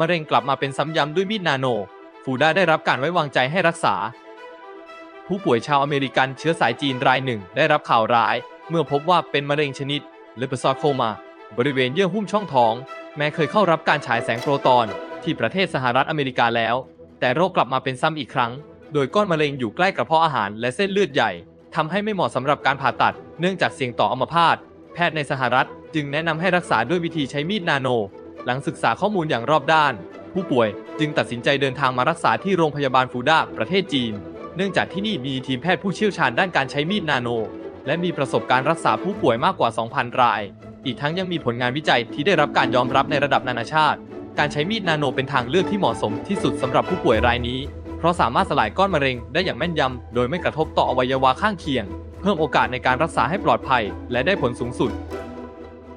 มะเร็งกลับมาเป็นซ้ำย้ำด้วยมีดนาโน ฟูด้าได้รับการไว้วางใจให้รักษา ผู้ป่วยชาวอเมริกันเชื้อสายจีนรายหนึ่ง ได้รับข่าวร้าย เมื่อพบว่าเป็นมะเร็งชนิดเลปซอโคมา บริเวณเยื่อหุ้มช่องท้อง แม้เคยเข้ารับการฉายแสงโปรตอนที่ประเทศสหรัฐอเมริกาแล้ว แต่โรคกลับมาเป็นซ้ำอีกครั้ง โดยก้อนมะเร็งอยู่ใกล้กระเพาะอาหารและเส้นเลือดใหญ่ทำให้ไม่เหมาะสำหรับการผ่าตัด เนื่องจากเสี่ยงต่ออัมพาตแพทย์ในสหรัฐ จึงแนะนำให้รักษาด้วยวิธีใช้มีดนาโน หลังศึกษาข้อมูลอย่างรอบด้าน ผู้ป่วยจึงตัดสินใจเดินทางมารักษาที่โรงพยาบาลฟูด้าประเทศจีน เนื่องจากที่นี่มีทีมแพทย์ผู้เชี่ยวชาญด้านการใช้มีดนาโน และมีประสบการณ์รักษาผู้ป่วยมากกว่า 2,000 ราย อีกทั้งยังมีผลงานวิจัยที่ได้รับการยอมรับในระดับนานาชาติ การใช้มีดนาโนเป็นทางเลือกที่เหมาะสมที่สุดสำหรับผู้ป่วยรายนี้ เพราะสามารถสลายก้อนมะเร็งได้อย่างแม่นยำโดยไม่กระทบต่ออวัยวะข้างเคียง เพิ่มโอกาสในการรักษาให้ปลอดภัย และได้ผลสูงสุด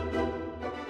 0815803998